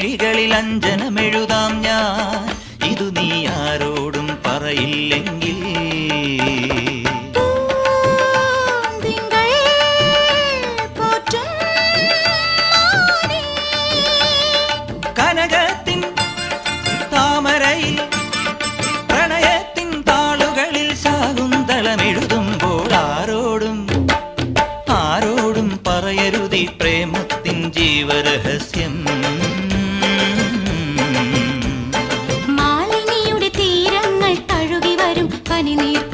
വിളികളിൽ അഞ്ജനമെഴുതാം ഞാൻ. ഇതു നീ ആരോടും പറയില്ലെങ്കിൽ. പറയരുതി പ്രേമത്തിൻ ജീവരഹസ്യം. நீர்